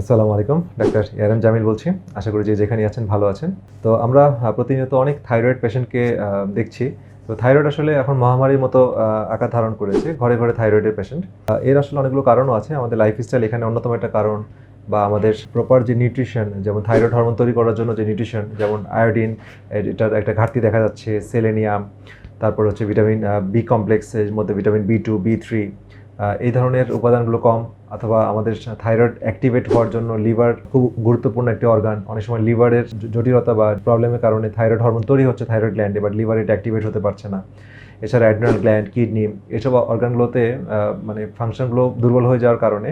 আসসালামু আলাইকুম, doctor ARM Jamil বলছি। আশা করি যে যেখানে আছেন ভালো আছেন। তো আমরা প্রতিনিয়ত অনেক থাইরয়েড পেশেন্টকে দেখছি। তো থাইরয়েড আসলে এখন মহামারীর মতো আকার ধারণ করেছে ঘরে ঘরে থাইরয়েডের পেশেন্ট। এর আসলে অনেকগুলো কারণও আছে। আমাদের লাইফস্টাইল এখানে অন্যতম একটা কারণ বা আমাদের প্রপার যে নিউট্রিশন যেমন থাইরয়েড হরমোন তৈরি করার জন্য যে নিউট্রিশন যেমন আয়োডিন এটার একটা ঘাটতি দেখা যাচ্ছে সেলেনিয়াম তারপর হচ্ছে ভিটামিন বি কমপ্লেক্সের মধ্যে vitamin B two B three এই ধরনের উপাদানগুলো কম অথবা আমাদের থাইরয়েড অ্যাক্টিভেট হওয়ার জন্য লিভার খুব গুরুত্বপূর্ণ একটি অর্গান অনেক সময় লিভারের জটিলতা বা প্রবলেমের কারণে থাইরয়েড হরমোন তৈরি হচ্ছে থাইরয়েড গ্ল্যান্ডে বাট লিভার এটা অ্যাক্টিভেট হতে পারছে না। এছাড়া অ্যাড্রিনাল গ্ল্যান্ড কিডনি এসব অর্গানগুলোতে মানে ফাংশনগুলো দুর্বল হয়ে যাওয়ার কারণে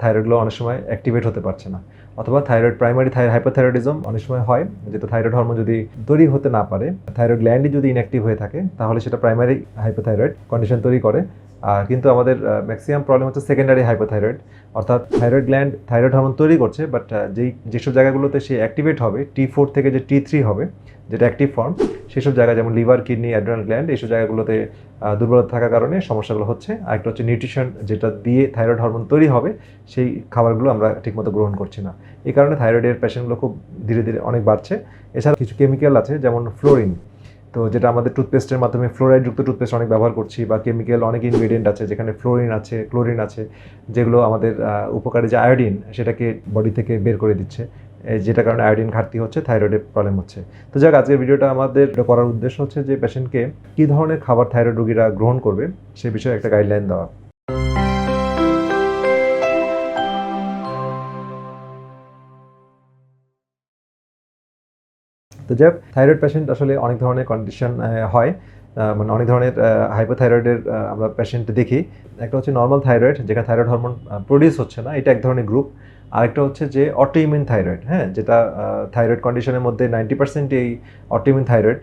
থাইরয়েডগুলো অনেক সময় অ্যাক্টিভেট হতে পারছে না। অথবা থাইরয়েড প্রাইমারি হাইপারথাইরয়েডিজম অনেক সময় হয় যেটা থাইরয়েড হরমোন যদি তৈরি হতে না পারে, থাইরয়েড গ্ল্যান্ডই যদি ইনঅ্যাক্টিভ হয়ে থাকে, তাহলে সেটা প্রাইমারি হাইপোথাইরয়েড কন্ডিশন তৈরি করে। কিন্তু আমাদের ম্যাক্সিমাম প্রবলেম হচ্ছে সেকেন্ডারি হাইপোথাইরয়েড অর্থাৎ থাইরয়েড গ্ল্যান্ড থাইরয়েড হরমোন তৈরি করছে বাট যেই, যেসব জায়গাগুলোতে সে অ্যাক্টিভেট হবে টি ফোর থেকে যে টি থ্রি হবে, যেটা অ্যাক্টিভ ফর্ম সেসব জায়গা যেমন লিভার কিডনি অ্যাড্রানাল গ্ল্যান্ড এইসব জায়গাগুলোতে দুর্বলতা থাকার কারণে সমস্যাগুলো হচ্ছে। আর একটা হচ্ছে নিউট্রিশন যেটা দিয়ে থাইরয়েড হরমোন তৈরি হবে, সেই খাবারগুলো আমরা ঠিকমতো গ্রহণ করছি না। এই কারণে থাইরয়েডের পেশেন্টগুলো খুব ধীরে ধীরে অনেক বাড়ছে। এছাড়া কিছু কেমিক্যাল আছে, যেমন ফ্লোরিন তো যেটা আমাদের টুথপেস্টের মাধ্যমে ফ্লোরাইডযুক্ত টুথপেস্ট অনেক ব্যবহার করছি বা কেমিক্যাল অনেক ইনগ্রেডিয়েন্ট আছে, যেখানে ফ্লোরিন আছে ক্লোরিন আছে, যেগুলো আমাদের উপকারী যে আয়োডিন সেটাকে বডি থেকে বের করে দিচ্ছে। যেটা কারণে আয়োডিন ঘাটতি হচ্ছে থাইরয়েডের প্রবলেম হচ্ছে। তো যাক, আজকের ভিডিওটা আমাদের করার উদ্দেশ্য হচ্ছে যে পেশেন্টকে কী ধরনের খাবার থাইরয়েড রোগীরা গ্রহণ করবে, সে বিষয়ে একটা গাইডলাইন দেওয়া। তো যাই থাইরয়েড পেশেন্ট আসলে অনেক ধরনের কন্ডিশন হয়। মানে অনেক ধরনের হাইপোথাইরয়েডের আমরা পেশেন্ট দেখি। একটা হচ্ছে নর্মাল থাইরয়েড যেখানে থাইরয়েড হরমোন প্রডিউস হচ্ছে না, এটা এক ধরনের গ্রুপ আরেকটা হচ্ছে যে অটোইমিউন থাইরয়েড হ্যাঁ যেটা থাইরয়েড কন্ডিশনের মধ্যে নাইনটি পার্সেন্ট এই অটোইমিউন থাইরয়েড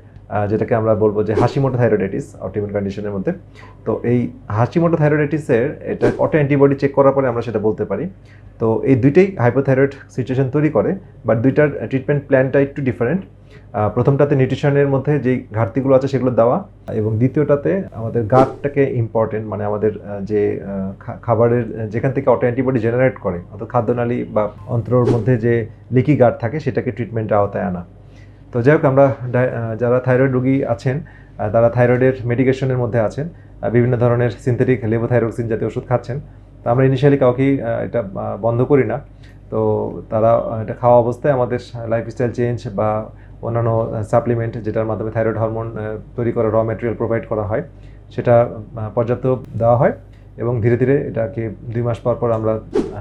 যেটাকে আমরা বলব যে হাসিমোটো থাইরয়েডাইটিস অটোইমিউন কন্ডিশনের মধ্যে। তো এই হাসিমোটো থাইরয়েডাইটিসের এটা অটো অ্যান্টিবডি চেক করার পরে আমরা সেটা বলতে পারি। তো এই দুইটাই হাইপোথাইরয়েড সিচুয়েশন তৈরি করে বাট দুইটার ট্রিটমেন্ট প্ল্যানটা একটু ডিফারেন্ট প্রথমটাতে নিউট্রিশনের মধ্যে যেই ঘাটতিগুলো আছে সেগুলো দেওয়া, এবং দ্বিতীয়টাতে আমাদের গাটটাকে ইম্পর্টেন্ট মানে আমাদের যে খাবারের যেখান থেকে অটো অ্যান্টিবডি জেনারেট করে, অর্থাৎ খাদ্যনালী বা অন্ত্রর মধ্যে যে লিকি গার্ড থাকে সেটাকে ট্রিটমেন্টের আওতায় আনা। তো যাই হোক, আমরা যারা থাইরয়েড রোগী আছেন তারা থাইরয়েডের মেডিকেশনের মধ্যে আছেন বিভিন্ন ধরনের সিনথেটিক লেবোথাইরোক্সিন জাতীয় ওষুধ খাচ্ছেন, তো আমরা ইনিশিয়ালি কাউকেই এটা বন্ধ করি না। তো তারা এটা খাওয়া অবস্থায় আমাদের লাইফস্টাইল চেঞ্জ বা অন্যান্য সাপ্লিমেন্ট যেটার মাধ্যমে থাইরয়েড হরমোন তৈরি করা র মেটেরিয়াল প্রোভাইড করা হয়, সেটা পর্যাপ্ত দেওয়া হয়। এবং ধীরে ধীরে এটাকে দুই মাস পর পর আমরা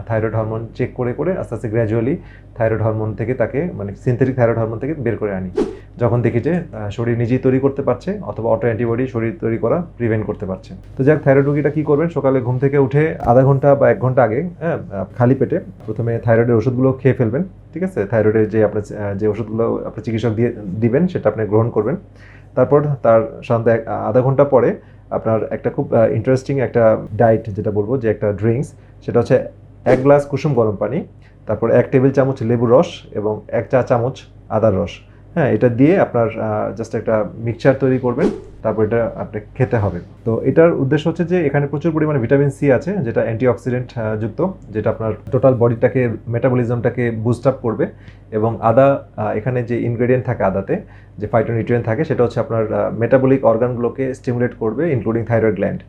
থাইরয়েড হরমোন চেক করে করে আস্তে আস্তে গ্র্যাজুয়ালি থাইরয়েড হরমোন থেকে তাকে মানে সিনথেটিক থাইরয়েড হরমোন থেকে বের করে আনি। যখন দেখি যে শরীর নিজেই তৈরি করতে পারছে, অথবা অটো অ্যান্টিবডি শরীর তৈরি করা প্রিভেন্ট করতে পারছে। তো যাক থাইরয়েড রোগীটা কী করবেন? সকালে ঘুম থেকে উঠে আধা ঘণ্টা বা এক ঘণ্টা আগে হ্যাঁ খালি পেটে প্রথমে থাইরয়েডের ওষুধগুলো খেয়ে ফেলবেন, ঠিক আছে? থাইরয়েডের যে আপনার যে ওষুধগুলো আপনার চিকিৎসক দিয়ে দিবেন, সেটা আপনি গ্রহণ করবেন। তারপর তার সাধারণত আধা ঘণ্টা পরে আপনার একটা খুব ইন্টারেস্টিং একটা ডায়েট যেটা বলব, যে একটা ড্রিঙ্কস সেটা হচ্ছে এক গ্লাস কুসুম গরম পানি, তারপর এক টেবিল চামচ লেবু রস এবং এক চা চামচ আদার রস। হ্যাঁ এটা দিয়ে আপনার জাস্ট একটা মিক্সচার তৈরি করবেন, তারপর এটা আপনি খেতে হবে। তো এটার উদ্দেশ্য হচ্ছে যে, এখানে প্রচুর পরিমাণে ভিটামিন সি আছে, যেটা অ্যান্টিঅক্সিডেন্ট যুক্ত, যেটা আপনার টোটাল বডিটাকে মেটাবলিজমটাকে বুস্ট আপ করবে। এবং আদা এখানে যে ইনগ্রেডিয়েন্ট থাকে আদাতে, যে ফাইটোনিউট্রিয়েন্ট থাকে, সেটা হচ্ছে আপনার মেটাবলিক অর্গানগুলোকে স্টিমুলেট করবে ইনক্লুডিং থাইরয়েড গ্ল্যান্ড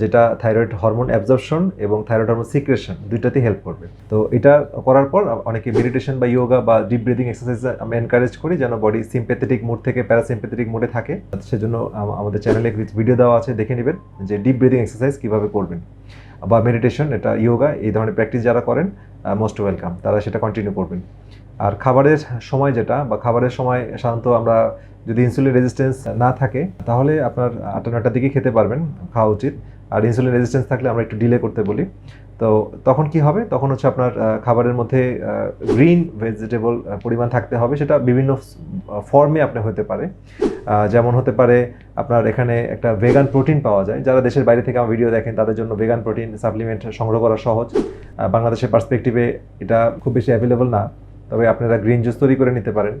যেটা থাইরয়েড হরমোন অ্যাবজর্পশন এবং থাইরয়েড হরমোন সিক্রেশন দুইটাতেই হেল্প করবে। তো এটা করার পর অনেকে মেডিটেশন বা ইয়োগা বা ডিপ ব্রিদিং এক্সারসাইজ আমি এনকারেজ করি যেন বডি সিম্পেথেটিক মুড থেকে প্যারাসিম্পেথেটিক মুডে থাকে। সেজন্য আমাদের চ্যানেলে ভিডিও দেওয়া আছে, দেখে নেবেন যে ডিপ ব্রিদিং এক্সারসাইজ কীভাবে করবেন। বা মেডিটেশন এটা ইয়োগা এই ধরনের প্র্যাকটিস যারা করেন মোস্ট ওয়েলকাম তারা সেটা কন্টিনিউ করবেন। আর খাবারের সময় যেটা, বা খাবারের সময় সাধারণত আমরা যদি ইনসুলিন রেজিস্ট্যান্স না থাকে, তাহলে আপনার আটটা নটার দিকে খেতে পারবেন, খাওয়া উচিত। আর ইনসুলিন রেজিস্ট্যান্স থাকলে আমরা একটু ডিলে করতে বলি। তো তখন কি হবে? তখন হচ্ছে আপনার খাবারের মধ্যে গ্রিন ভেজিটেবল পরিমাণ থাকতে হবে। সেটা বিভিন্ন ফর্মে আপনার হতে পারে। যেমন হতে পারে আপনার এখানে একটা ভেগান প্রোটিন পাওয়া যায়। যারা দেশের বাইরে থেকে আমার ভিডিও দেখেন, তাদের জন্য ভেগান প্রোটিন সাপ্লিমেন্ট সংগ্রহ করা সহজ। বাংলাদেশের পার্সপেক্টিভে এটা খুব বেশি অ্যাভেলেবল না। তবে আপনারা গ্রিন জুস তৈরি করে নিতে পারেন।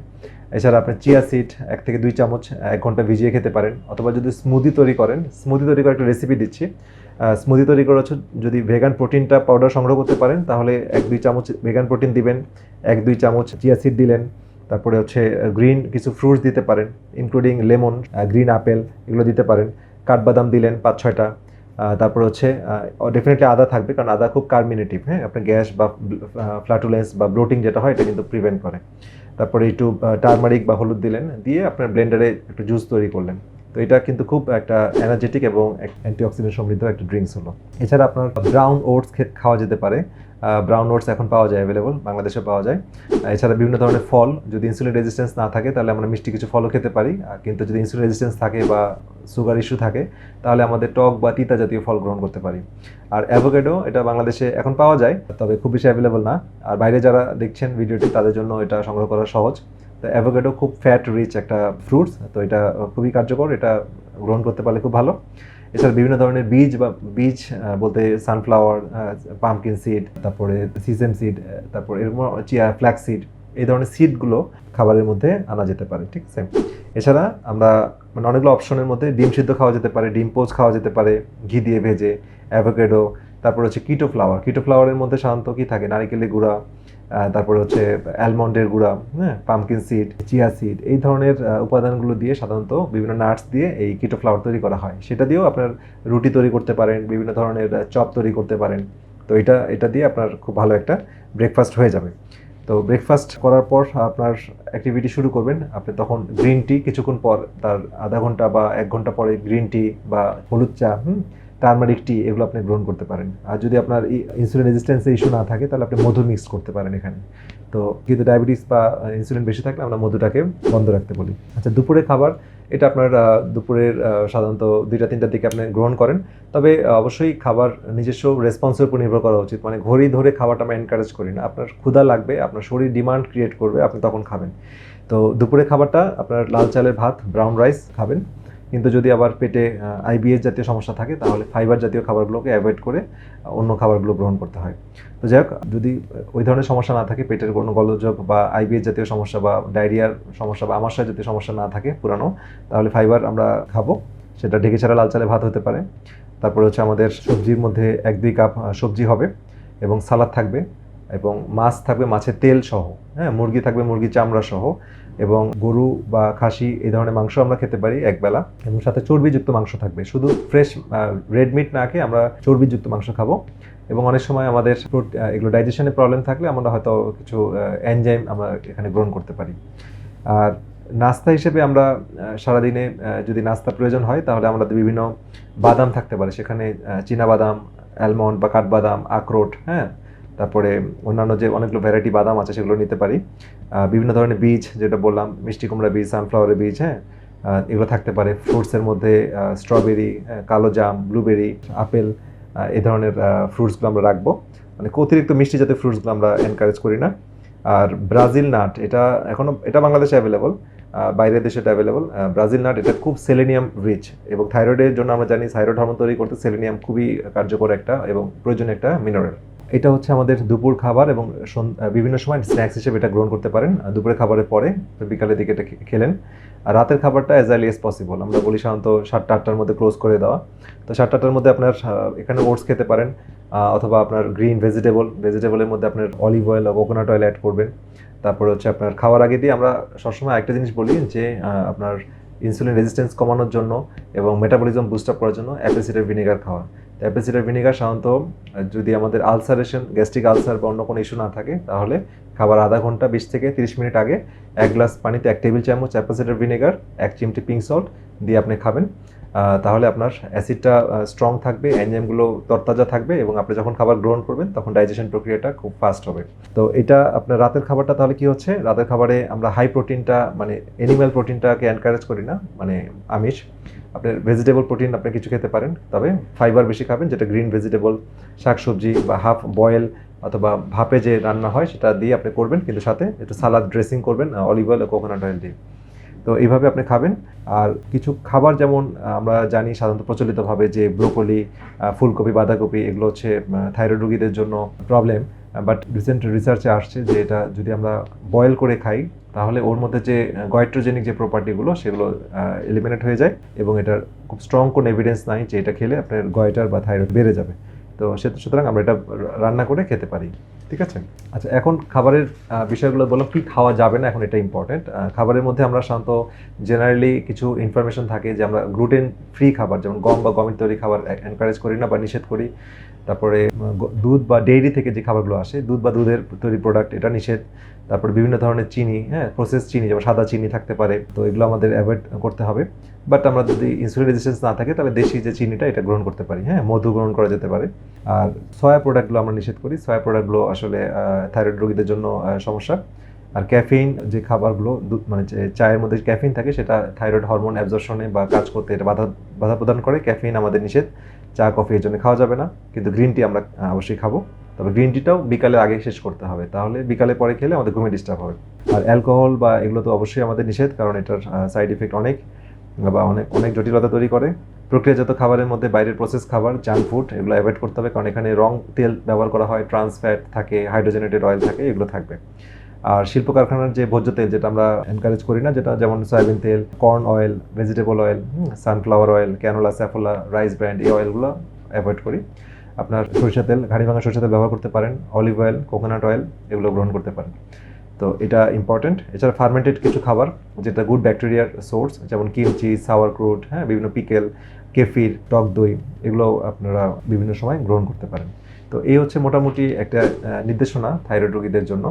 এছাড়া আপনি চিয়া সিড এক থেকে দুই চামচ এক ঘণ্টা ভিজিয়ে খেতে পারেন। অথবা যদি স্মুদি তৈরি করেন স্মুদি তৈরি করার একটা রেসিপি দিচ্ছি। স্মুদি তৈরি করার যদি ভেগান প্রোটিনটা পাউডার সংগ্রহ করতে পারেন, তাহলে এক দুই চামচ ভেগান প্রোটিন দিবেন, এক দুই চামচ চিয়া সিড দিলেন। তারপরে হচ্ছে গ্রিন কিছু ফ্রুটস দিতে পারেন ইনক্লুডিং লেমন গ্রিন আপেল এগুলো দিতে পারেন। কাঠবাদাম দিলেন পাঁচ ছয়টা। তারপরে হচ্ছে ডেফিনেটলি আদা থাকবে, কারণ আদা খুব কার্মিনেটিভ হ্যাঁ? আপনার গ্যাস বা ফ্লাটুলেন্স বা ব্লোটিং যেটা হয়, এটা কিন্তু প্রিভেন্ট করে। তারপরে একটু টার্মারিক বা হলুদ দিলেন, দিয়ে আপনার ব্লেন্ডারে একটু জুস তৈরি করলেন। তো এটা কিন্তু খুব একটা এনার্জেটিক এবং অ্যান্টিঅক্সিডেন্ট সমৃদ্ধ একটা ড্রিঙ্কস হলো। এছাড়া আপনার ব্রাউন ওটস খাওয়া যেতে পারে। ব্রাউন ওটস এখন পাওয়া যায় অ্যাভেলেবল বাংলাদেশে পাওয়া যায়। এছাড়া বিভিন্ন ধরনের ফল, যদি ইনসুলিন রেজিস্ট্যান্স না থাকে, তাহলে আমরা মিষ্টি কিছু ফলও খেতে পারি। আর কিন্তু যদি ইনসুলিন রেজিস্ট্যান্স থাকে বা সুগার ইস্যু থাকে, তাহলে আমাদের টক বা তিতা জাতীয় ফল গ্রহণ করতে পারি। আর অ্যাভোকেডো এটা বাংলাদেশে এখন পাওয়া যায়, তবে খুব বেশি অ্যাভেলেবল না। আর বাইরে যারা দেখছেন ভিডিওটি, তাদের জন্য এটা সংগ্রহ করা সহজ। তো অ্যাভোকেডো খুব ফ্যাট রিচ একটা ফ্রুটস তো এটা খুবই কার্যকর, এটা গ্রহণ করতে পারলে খুব ভালো। এছাড়া বিভিন্ন ধরনের বীজ বা বীজ বলতে সানফ্লাওয়ার পাম্পকিন সিড তারপরে সিসেম সিড তারপরে এরকম চিয়া ফ্ল্যাক্স সিড এই ধরনের সিডগুলো খাবারের মধ্যে আনা যেতে পারে, ঠিক আছে? এছাড়া আমরা মানে অনেকগুলো অপশনের মধ্যে ডিম সিদ্ধ খাওয়া যেতে পারে, ডিম পোচ খাওয়া যেতে পারে, ঘি দিয়ে ভেজে অ্যাভোকেডো তারপর হচ্ছে কিটো ফ্লাওয়ার কিটো ফ্লাওয়ারের মধ্যে সাধারণত কি থাকে? নারিকেলের গুঁড়া তারপরে হচ্ছে অ্যালমন্ডের গুঁড়া হ্যাঁ পামকিন সিড চিয়া সিড এই ধরনের উপাদানগুলো দিয়ে সাধারণত বিভিন্ন নাটস দিয়ে এই কিটো ফ্লাওয়ার তৈরি করা হয়। সেটা দিয়েও আপনার রুটি তৈরি করতে পারেন, বিভিন্ন ধরনের চপ তৈরি করতে পারেন। তো এটা এটা দিয়ে আপনার খুব ভালো একটা ব্রেকফাস্ট হয়ে যাবে। তো ব্রেকফাস্ট করার পর আপনার অ্যাক্টিভিটি শুরু করবেন। আপনি তখন গ্রিন টি কিছুক্ষণ পর, তার আধা ঘণ্টা বা এক ঘণ্টা পরে গ্রিন টি বা হলুদ চা, হুম টার্মারিক টি এগুলো আপনি গ্রহণ করতে পারেন। আর যদি আপনার ইনসুলিন রেজিস্ট্যান্সের ইস্যু না থাকে, তাহলে আপনি মধু মিক্স করতে পারেন এখানে। তো কিন্তু ডায়াবেটিস বা ইনসুলিন বেশি থাকলে আমরা মধুটাকে বন্ধ রাখতে বলি। আচ্ছা দুপুরে খাবার, এটা আপনার দুপুরের সাধারণত দুইটা, তিনটার দিকে আপনি গ্রহণ করেন। তবে অবশ্যই খাবার নিজস্ব রেসপন্সের উপর নির্ভর করা উচিত। মানে ঘড়ি ধরে খাবারটা আমরা এনকারেজ করি না। আপনার ক্ষুধা লাগবে, আপনার শরীর ডিমান্ড ক্রিয়েট করবে, আপনি তখন খাবেন। তো দুপুরে খাবারটা আপনার লাল চালের ভাত ব্রাউন রাইস খাবেন। কিন্তু যদি আবার পেটে আইবিএস জাতীয় সমস্যা থাকে, তাহলে ফাইবার জাতীয় খাবারগুলোকে অ্যাভয়েড করে অন্য খাবারগুলো গ্রহণ করতে হয়। তো যাই হোক, যদি ওই ধরনের সমস্যা না থাকে, পেটের কোনো গলযোগ বা আইবিএস জাতীয় সমস্যা বা ডায়রিয়ার সমস্যা বা আমাশয় জাতীয় সমস্যা না থাকে পুরানো, তাহলে ফাইবার আমরা খাব। সেটা ঢেকে ছাড়া লাল চালে ভাত হতে পারে। তারপরে হচ্ছে আমাদের সবজির মধ্যে এক দুই কাপ সবজি হবে এবং সালাদ থাকবে। এবং মাছ থাকবে মাছের তেল সহ হ্যাঁ মুরগি থাকবে মুরগি চামড়া সহ এবং গরু বা খাসি এই ধরনের মাংস আমরা খেতে পারি একবেলা এবং সাথে চর্বিযুক্ত মাংস থাকবে। শুধু ফ্রেশ রেড মিট না খেয়ে আমরা চর্বিযুক্ত মাংস খাব এবং অনেক সময় আমাদের এগুলো ডাইজেশনের প্রবলেম থাকলে আমরা হয়তো কিছু এনজাইম আমরা এখানে গ্রহণ করতে পারি। আর নাস্তা হিসেবে আমরা সারাদিনে যদি নাস্তা প্রয়োজন হয় তাহলে আমাদের বিভিন্ন বাদাম থাকতে পারে। সেখানে চীনা বাদাম অ্যালমন্ড বা কাঠবাদাম, আখরোট হ্যাঁ তারপরে অন্যান্য যে অনেকগুলো ভ্যারাইটি বাদাম আছে সেগুলো নিতে পারি। বিভিন্ন ধরনের বীজ যেটা বললাম, মিষ্টি কুমড়া বীজ সানফ্লাওয়ারের বীজ হ্যাঁ? এগুলো থাকতে পারে। ফ্রুটসের মধ্যে স্ট্রবেরি কালো জাম ব্লুবেরি আপেল এ ধরনের ফ্রুটসগুলো আমরা রাখব। মানে অতিরিক্ত মিষ্টি জাতীয় ফ্রুটসগুলো আমরা এনকারেজ করি না। আর ব্রাজিল নাট এটা এখনও, এটা বাংলাদেশে অ্যাভেলেবল বাইরের দেশে এটা অ্যাভেলেবল ব্রাজিল নাট এটা খুব সেলেনিয়াম রিচ এবং থাইরয়েডের জন্য আমরা জানি থাইরয়েড হরমোন তৈরি করতে সেলেনিয়াম খুবই কার্যকর একটা এবং প্রয়োজনীয় একটা মিনারেল এটা হচ্ছে আমাদের দুপুর খাবার এবং বিভিন্ন সময় স্ন্যাক্স হিসেবে এটা গ্রহণ করতে পারেন। আহ, দুপুরের খাবারের পরে বিকালের দিকে এটা খেলেন। আর রাতের খাবারটা অ্যাজ আর্লি এস পসিবল আমরা বলি সাধারণত সাতটা আটটার মধ্যে ক্লোজ করে দেওয়া। তো সাতটা আটটার মধ্যে আপনার এখানে ওটস খেতে পারেন অথবা আপনার গ্রিন ভেজিটেবল ভেজিটেবলের মধ্যে আপনার olive oil coconut oil add করবেন। তারপরে হচ্ছে আপনার খাওয়ার আগে দিয়ে আমরা সবসময় একটা জিনিস বলি যে আপনার ইনসুলিন রেজিস্ট্যান্স কমানোর জন্য এবং মেটাবলিজম বুস্ট আপ করার জন্য অ্যাপেসিডার ভিনেগার খাওয়া। অ্যাপেসিডার ভিনেগার সাধারণত যদি আমাদের আলসারেশন, গ্যাস্ট্রিক আলসার বা অন্য কোনো ইস্যু না থাকে, তাহলে খাবার আধা ঘণ্টা বিশ থেকে তিরিশ মিনিট আগে এক গ্লাস পানিতে এক টেবিল চামচ অ্যাপেসিডার ভিনেগার, এক চিমটি পিঙ্ক সল্ট দিয়ে আপনি খাবেন। তাহলে আপনার অ্যাসিডটা স্ট্রং থাকবে, এনজাইমগুলো তরতাজা থাকবে এবং আপনি যখন খাবার গ্রহণ করবেন, তখন ডাইজেশন প্রক্রিয়াটা খুব ফাস্ট হবে। তো এটা আপনার রাতের খাবারটা তাহলে কি হচ্ছে? রাতের খাবারে আমরা হাই প্রোটিনটা মানে এনিম্যাল প্রোটিনটাকে এনকারেজ করি না মানে আমিষ। আপনার ভেজিটেবল প্রোটিন আপনি কিছু খেতে পারেন, তবে ফাইবার বেশি খাবেন, যেটা গ্রিন ভেজিটেবল শাকসবজি বা হাফ বয়েল অথবা ভাপে যে রান্না হয় সেটা দিয়ে আপনি করবেন, কিন্তু সাথে একটু সালাদ ড্রেসিং করবেন অলিভ অয়েল ও কোকোনাট অয়েল দিয়ে। তো এইভাবে আপনি খাবেন। আর কিছু খাবার যেমন আমরা জানি সাধারণত প্রচলিতভাবে যে ব্রোকলি ফুলকপি, বাঁধাকপি, এগুলো হচ্ছে থাইরয়েড রোগীদের জন্য প্রবলেম বাট রিসেন্ট রিসার্চে আসছে যে এটা যদি আমরা বয়েল করে খাই তাহলে ওর মধ্যে যে গয়েট্রোজেনিক যে প্রপার্টিগুলো সেগুলো এলিমিনেট হয়ে যায় এবং এটার খুব স্ট্রং কোনো এভিডেন্স নাই যে এটা খেলে আপনার গয়টার বা থাইরয়েড বেড়ে যাবে। তো সে- সুতরাং আমরা এটা রান্না করে খেতে পারি, ঠিক আছে? আচ্ছা এখন খাবারের বিষয়গুলো বললাম, কি খাওয়া যাবে না, এখন এটা ইম্পর্টেন্ট খাবারের মধ্যে আমরা সাধারণত জেনারেলি কিছু ইনফরমেশন থাকে যে আমরা গ্লুটেন ফ্রি খাবার, যেমন গম বা গমের তৈরি খাবার এনকারেজ করি না বা নিষেধ করি। তারপরে দুধ বা ডেইরি থেকে যে খাবারগুলো আসে, দুধ বা দুধের তৈরি প্রোডাক্ট এটা নিষেধ। তারপরে বিভিন্ন ধরনের চিনি হ্যাঁ প্রসেস চিনি, যেমন সাদা চিনি থাকতে পারে। তো এগুলো আমাদের অ্যাভয়েড করতে হবে। বাট আমরা যদি ইনসুলিন রেজিস্ট্যান্স না থাকে, তাহলে দেশি যে চিনিটা, এটা গ্রহণ করতে পারি হ্যাঁ মধু গ্রহণ করা যেতে পারে। আর সয়া প্রোডাক্টগুলো আমরা নিষেধ করি। সয়া প্রোডাক্টগুলো আসলে থাইরয়েড রোগীদের জন্য সমস্যা। আর ক্যাফেইন যে খাবারগুলো মানে চায়ের মধ্যে ক্যাফেইন থাকে, সেটা থাইরয়েড হরমোন অ্যাবজর্শনে বা কাজ করতে এটা বাধা বাধা প্রদান করে। ক্যাফেইন আমাদের নিষেধ। চা, কফি এর জন্য খাওয়া যাবে না। কিন্তু গ্রিন টি আমরা অবশ্যই খাব। তবে গ্রিন টিটাও বিকালে আগে শেষ করতে হবে। তাহলে বিকালে পরে খেলে আমাদের ঘুমে ডিস্টার্ব হবে। আর অ্যালকোহল বা এগুলো তো অবশ্যই আমাদের নিষেধ, কারণ এটার সাইড ইফেক্ট অনেক, বা অনেক অনেক জটিলতা তৈরি করে। প্রক্রিয়াজাত খাবারের মধ্যে বাইরের প্রসেস খাবার জাঙ্ক ফুড এগুলো অ্যাভয়েড করতে হবে, কারণ এখানে রং তেল ব্যবহার করা হয় ট্রান্স ফ্যাট থাকে হাইড্রোজেনেটেড অয়েল থাকে, এগুলো থাকবে। আর শিল্প কারখানার যে ভোজ্য তেল যেটা আমরা এনকারেজ করি না, যেটা যেমন সয়াবিন তেল corn oil vegetable oil sunflower oil canola Saffola rice brand এই অয়েলগুলো অ্যাভয়েড করি। আপনার সরিষা তেল, ঘাড়ি ভাঙা সরিষা তেল ব্যবহার করতে পারেন অলিভ অয়েল কোকোনাট অয়েল এগুলো গ্রহণ করতে পারেন। তো এটা ইম্পর্টেন্ট এছাড়া ফার্মেন্টেড কিছু খাবার, যেটা গুড ব্যাকটেরিয়ার সোর্স যেমন কিমচি সাওয়ার ক্রুট হ্যাঁ বিভিন্ন পিকেল কেফির টক দই, এগুলো আপনারা বিভিন্ন সময় গ্রহণ করতে পারেন। তো এই হচ্ছে মোটামুটি একটা নির্দেশনা থাইরয়েড রোগীদের জন্য।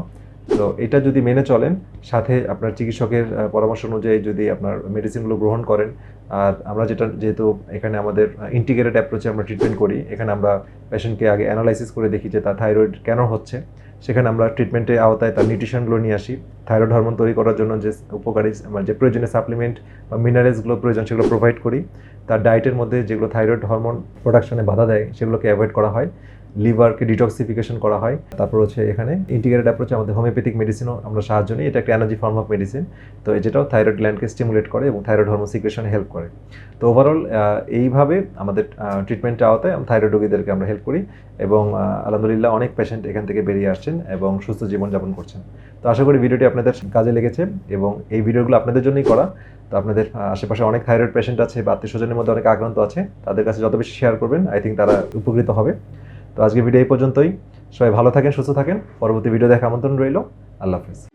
তো এটা যদি মেনে চলেন, সাথে আপনার চিকিৎসকের পরামর্শ অনুযায়ী যদি আপনার মেডিসিনগুলো গ্রহণ করেন, আর আমরা যেটা, যেহেতু এখানে আমাদের ইন্টিগ্রেটেড অ্যাপ্রোচে আমরা ট্রিটমেন্ট করি, এখানে আমরা পেশেন্টকে আগে অ্যানালাইসিস করে দেখি যে তার থাইরয়েড কেন হচ্ছে, সেখানে আমরা ট্রিটমেন্টের আওতায় তার নিউট্রিশনগুলো নিয়ে আসি থাইরয়েড হরমোন তৈরি করার জন্য যে উপকারী মানে যে প্রয়োজনীয় সাপ্লিমেন্ট বা মিনারেলসগুলো প্রয়োজন সেগুলো প্রোভাইড করি, তার ডায়েটের মধ্যে যেগুলো থাইরয়েড হরমোন প্রোডাকশনে বাধা দেয়, সেগুলোকে অ্যাভয়েড করা হয় লিভারকে ডিটক্সিফিকেশন করা হয়। তারপর হচ্ছে এখানে ইন্টিগ্রেটেড অ্যাপ্রোচে আমাদের হোমিওপ্যাথিক মেডিসিনও আমরা সাহায্য নিই। এটা একটা এনার্জি ফর্ম অফ মেডিসিন তো যেটাও থাইরয়েড গ্ল্যান্ডকে স্টিমুলেট করে এবং থাইরয়েড হরমোন সিক্রেশনে হেল্প করে। তো ওভারঅল এইভাবে আমাদের ট্রিটমেন্টের আওতায় থাইরয়েড রোগীদেরকে আমরা হেল্প করি এবং আলহামদুলিল্লাহ অনেক পেশেন্ট এখান থেকে বেরিয়ে আসছেন এবং সুস্থ জীবনযাপন করছেন। তো আশা করি ভিডিওটি আপনাদের কাজে লেগেছে এবং এই ভিডিওগুলো আপনাদের জন্যই করা। তো আপনাদের আশেপাশে অনেক থাইরয়েড পেশেন্ট আছে বা আত্মীয় স্বজনের মধ্যে অনেক আক্রান্ত আছে, তাদের কাছে যত বেশি শেয়ার করবেন আই থিঙ্ক তারা উপকৃত হবে। তো আজকে ভিডিও এই পর্যন্তই। সবাই ভালো থাকেন, সুস্থ থাকেন। পরবর্তী ভিডিও দেখা আমন্ত্রণ রইল। আল্লাহ হাফিজ।